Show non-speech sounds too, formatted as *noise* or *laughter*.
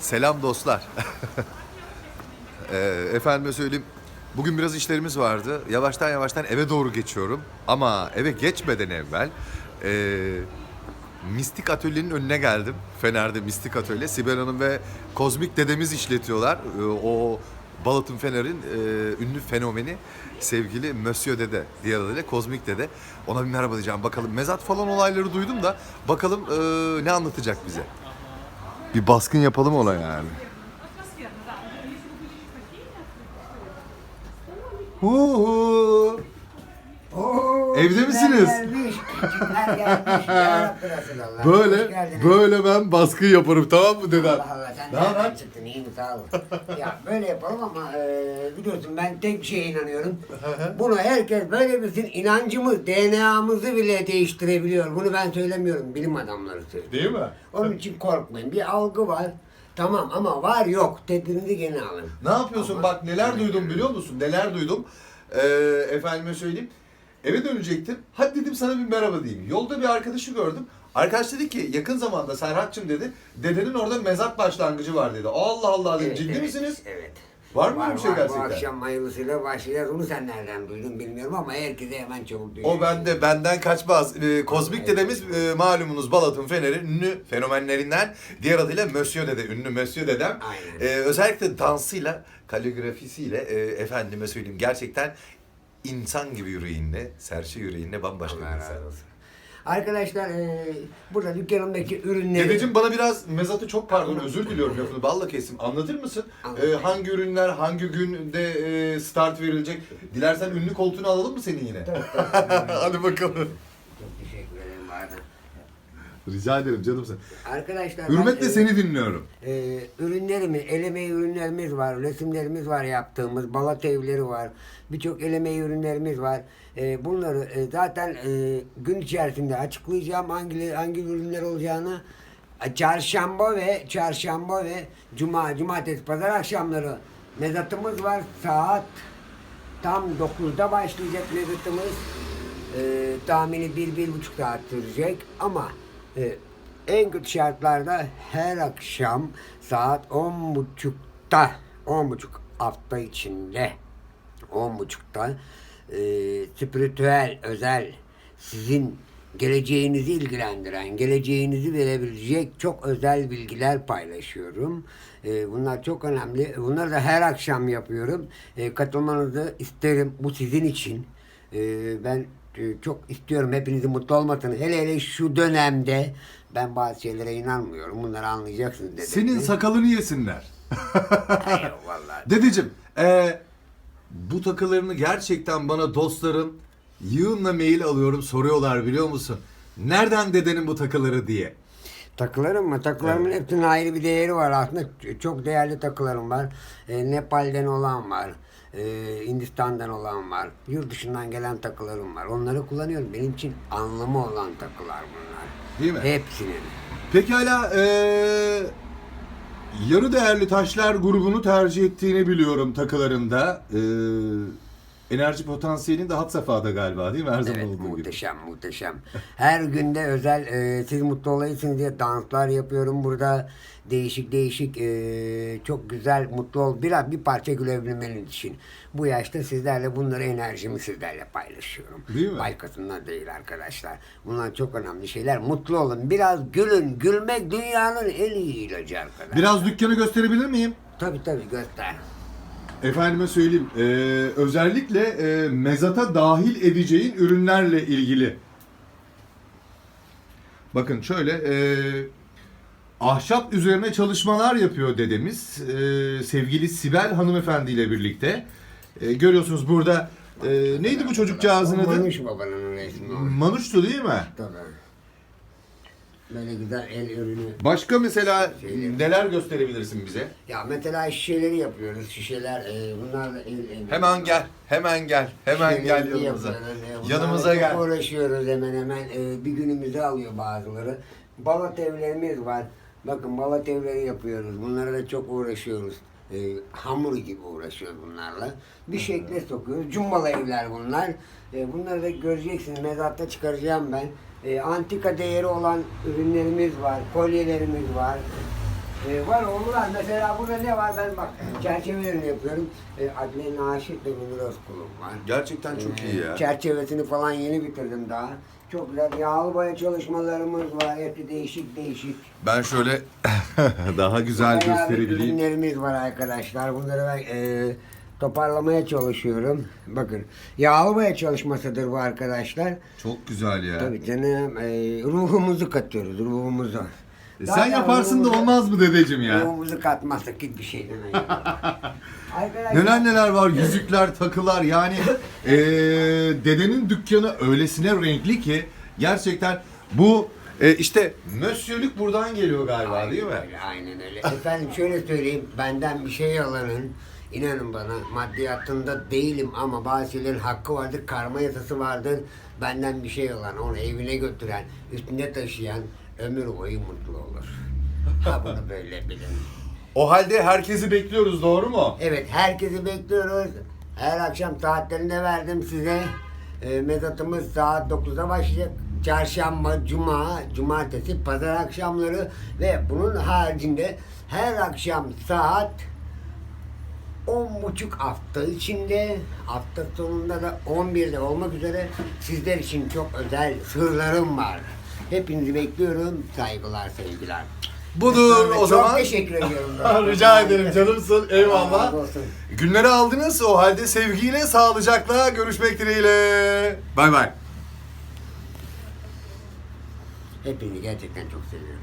Selam dostlar. *laughs* Ee, efendime söyleyeyim. Bugün biraz işlerimiz vardı. Yavaştan yavaştan eve doğru geçiyorum. Ama eve geçmeden evvel ee, Mistik Atölye'nin önüne geldim. Fener'de Mistik Atölye. Sibel Hanım ve Kozmik dedemiz işletiyorlar. Ee, o Balatın Fener'in ee, ünlü fenomeni sevgili Monsieur Dede diğer adıyla Kozmik Dede. Ona bir merhaba diyeceğim. Bakalım mezat falan olayları duydum da bakalım ee, ne anlatacak bize. Bir baskın yapalım ona yani. Hu hu. Oo, Evde misiniz? Gelmiş, kimler gelmiş. *laughs* Ya Rabbi Resulallah. Hoş Böyle geldiniz. böyle ben baskın yaparım tamam mı dedem? Allah Allah sen Ne haber? nereden çıktın iyi mi sağ ol. ya böyle yapalım ama e, biliyorsun ben tek bir şeye inanıyorum. *laughs* Bunu herkes böyle bilsin inancımız DNA'mızı bile değiştirebiliyor. Bunu ben söylemiyorum bilim adamları söylüyor. Değil mi? Onun için korkmayın bir algı var. Tamam ama var yok tedbirinizi gene alın. Ne yapıyorsun? Bak neler duydum biliyor musun? Neler duydum. Ee, efendime söyleyeyim. Eve dönecektim. Hadi dedim sana bir merhaba diyeyim. Yolda bir arkadaşı gördüm. Arkadaş dedi ki yakın zamanda Serhat'cığım dedi. Dedenin orada mezat başlangıcı var dedi. Allah Allah dedim. Evet, Ciddi evet, misiniz? Evet. Var mı öyle bir şey Bu gerçekten? akşam hayırlısıyla başlayacağız. Onu sen nereden duydun bilmiyorum ama herkese hemen çabuk duyuyor. O bende benden kaçmaz. Ee, kozmik dedemiz e, malumunuz Balat'ın Fener'i ünlü fenomenlerinden. Diğer adıyla Monsieur Dede, ünlü Monsieur Dedem. Aynen. Ee, özellikle dansıyla, kaligrafisiyle e, efendime söyleyeyim gerçekten insan gibi yüreğinle, serçe yüreğinle bambaşka bir insan. Arkadaşlar e, burada dükkanımdaki ürünleri... Dedeciğim bana biraz mezatı çok pardon özür diliyorum lafını balla kestim. Anlatır mısın? Anlatayım. Ee, hangi ürünler hangi günde e, start verilecek? Dilersen ünlü koltuğunu alalım mı senin yine? *laughs* Hadi bakalım. Çok teşekkür ederim bu arada. Rica ederim canımsın. Arkadaşlar Hürmetle ben, seni dinliyorum. e, ürünlerimiz, el emeği ürünlerimiz var, resimlerimiz var yaptığımız, balat evleri var, birçok el emeği ürünlerimiz var. E, bunları e, zaten e, gün içerisinde açıklayacağım hangi hangi ürünler olacağını. Çarşamba ve çarşamba ve cuma, cumartesi, pazar akşamları mezatımız var. Saat tam 9'da başlayacak mezatımız. E, tahmini bir, bir buçuk saat sürecek ama e, en kötü şartlarda her akşam saat on buçukta, on buçuk hafta içinde, on buçukta e, spiritüel, özel, sizin geleceğinizi ilgilendiren, geleceğinizi verebilecek çok özel bilgiler paylaşıyorum. E, bunlar çok önemli. Bunları da her akşam yapıyorum. E, katılmanızı isterim. Bu sizin için. E, ben e, çok istiyorum hepinizin mutlu olmasını. Hele hele şu dönemde ben bazı şeylere inanmıyorum. Bunları anlayacaksınız dedim. Senin sakalını yesinler. *laughs* Vallahi. Dedeciğim, e, bu takılarını gerçekten bana dostlarım yığınla mail alıyorum soruyorlar biliyor musun? Nereden dedenin bu takıları diye. Takılarım mı? Takılarımın hepsinin ayrı bir değeri var aslında. Çok değerli takılarım var. E, Nepal'den olan var. E, Hindistan'dan olan var. Yurt dışından gelen takılarım var. Onları kullanıyorum. Benim için anlamı olan takılar bunlar. Değil mi? Hepsinin. Pekala, e, yarı değerli taşlar grubunu tercih ettiğini biliyorum takılarında. E, enerji potansiyelin de had safhada galiba değil mi? Her zaman Evet olduğu gibi. muhteşem muhteşem. Her günde özel e, siz mutlu olayısınız diye danslar yapıyorum burada. Değişik değişik e, çok güzel mutlu ol. Biraz bir parça gülebilmeniz için. Bu yaşta sizlerle bunları enerjimi sizlerle paylaşıyorum. Değil mi? Başkasından değil arkadaşlar. Bunlar çok önemli şeyler. Mutlu olun. Biraz gülün. Gülmek dünyanın en iyi ilacı arkadaşlar. Biraz dükkanı gösterebilir miyim? Tabii tabii göster. Efendime söyleyeyim, e, özellikle e, mezata dahil edeceğin ürünlerle ilgili. Bakın şöyle, e, ahşap üzerine çalışmalar yapıyor dedemiz. E, sevgili Sibel hanımefendi ile birlikte. E, görüyorsunuz burada, e, neydi bu çocukcağızın adı? Manuş babanın resmi o. Manuştu değil mi? Tabii. Böyle güzel el ürünü. Başka mesela Şeyleri. neler gösterebilirsin bize? Ya mesela şişeleri yapıyoruz. Şişeler e, bunlar da el, el. Hemen gel, hemen gel, hemen gel Şişeleri yanımıza. yapıyoruz, e, bunlarla Yanımıza çok gel. uğraşıyoruz hemen hemen. E, bir günümüzü alıyor bazıları. Balat evlerimiz var. Bakın balat evleri yapıyoruz. Bunlara da çok uğraşıyoruz. E, hamur gibi uğraşıyoruz bunlarla. Bir şekle sokuyoruz. Cumbalı evler bunlar. E, bunları da göreceksiniz. Mezatta çıkaracağım ben. E, antika değeri olan ürünlerimiz var. Kolyelerimiz var. E, var oğullar mesela burada ne var ben bak çerçevelerini yapıyorum. E, Adile Naşit ve Münir Özkul'um var. Gerçekten çok E, iyi ya. Çerçevesini falan yeni bitirdim daha. Çok güzel yağlı boya çalışmalarımız var. Hepsi değişik değişik. Ben şöyle *laughs* daha güzel Bayağı gösterebileyim. ürünlerimiz var arkadaşlar. Bunları ben e, toparlamaya çalışıyorum. Bakın yağlı boya çalışmasıdır bu arkadaşlar. Çok güzel ya. Tabii canım e, ruhumuzu katıyoruz ruhumuzu. E sen yaparsın da ruhumuzu- olmaz mı dedeciğim ya? Ruhumuzu katmazsak hiçbir şey demeyiz. *laughs* Arkadaşlar Neler neler var yüzükler takılar yani eee, dedenin dükkanı öylesine renkli ki gerçekten bu e, işte mösyölük buradan geliyor galiba değil mi? Öyle, aynen öyle. Efendim şöyle söyleyeyim, benden bir şey alanın, inanın bana maddiyatında değilim ama bazı şeylerin hakkı vardır, karma yasası vardır. Benden bir şey alan, onu evine götüren, üstünde taşıyan ömür boyu mutlu olur. Ha bunu böyle bilin. O halde herkesi bekliyoruz doğru mu? Evet, herkesi bekliyoruz. Her akşam saatlerinde verdim size. E, mezatımız saat 9'da başlayacak. Çarşamba, cuma, cumartesi, pazar akşamları ve bunun haricinde her akşam saat 10.30 hafta içinde, hafta sonunda da 11'de olmak üzere sizler için çok özel sırlarım var. Hepinizi bekliyorum. Saygılar, sevgiler. Budur o çok zaman. teşekkür ediyorum. *laughs* Rica ederim canımsın Allah eyvallah. razı olsun. Günleri aldınız o halde sevgiyle sağlıcakla görüşmek dileğiyle. Bay bay. Hepinizi gerçekten çok seviyorum.